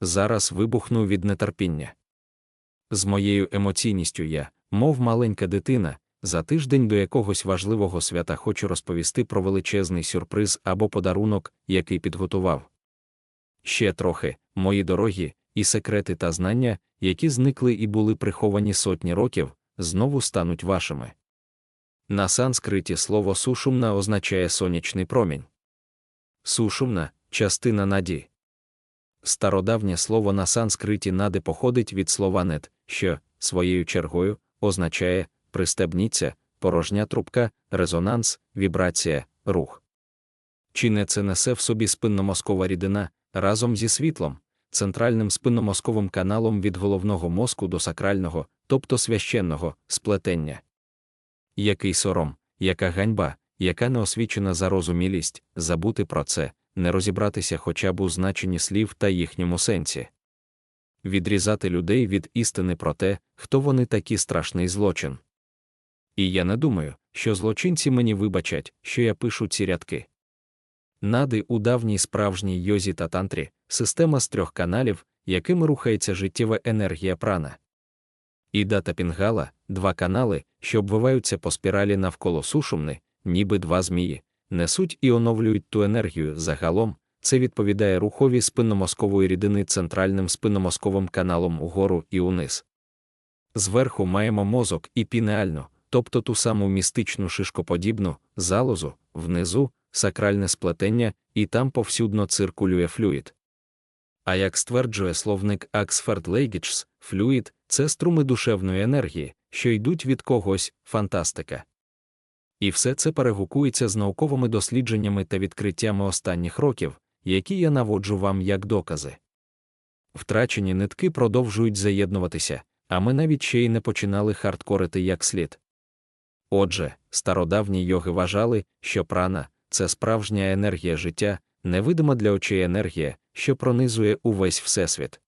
зараз вибухну від нетерпіння. З моєю емоційністю я, мов маленька дитина, за тиждень до якогось важливого свята хочу розповісти про величезний сюрприз або подарунок, який підготував. Ще трохи, мої дорогі, і секрети та знання, які зникли і були приховані сотні років, знову стануть вашими. На санскриті слово сушумна означає сонячний промінь. Сушумна частина наді. Стародавнє слово на санскриті нади походить від слова нет, що, своєю чергою, означає пристебніться, порожня трубка, резонанс, вібрація, рух. Чи не це несе в собі спинномозкова рідина разом зі світлом, центральним спинномозковим каналом від головного мозку до сакрального, тобто священного, сплетення? Який сором, яка ганьба, яка неосвічена зарозумілість, забути про це, не розібратися хоча б у значенні слів та їхньому сенсі. Відрізати людей від істини про те, хто вони такі страшний злочин. І я не думаю, що злочинці мені вибачать, що я пишу ці рядки. Нади у давній справжній йозі та тантрі система з трьох каналів, якими рухається життєва енергія прана. Іда та пінгала два канали, що обвиваються по спіралі навколо сушумни, ніби два змії, несуть і оновлюють ту енергію загалом. Це відповідає рухові спинномозкової рідини центральним спинномозковим каналом угору і униз. Зверху маємо мозок і пінеальну, тобто ту саму містичну шишкоподібну залозу, внизу сакральне сплетення, і там повсюдно циркулює флюїд. А як стверджує словник Аксфорд Лейгічс, флюїд це струми душевної енергії, що йдуть від когось, фантастика. І все це перегукується з науковими дослідженнями та відкриттями останніх років, які я наводжу вам як докази. Втрачені нитки продовжують заєднуватися, а ми навіть ще й не починали хардкорити як слід. Отже, стародавні йоги вважали, що прана це справжня енергія життя, невидима для очей енергія, що пронизує увесь всесвіт.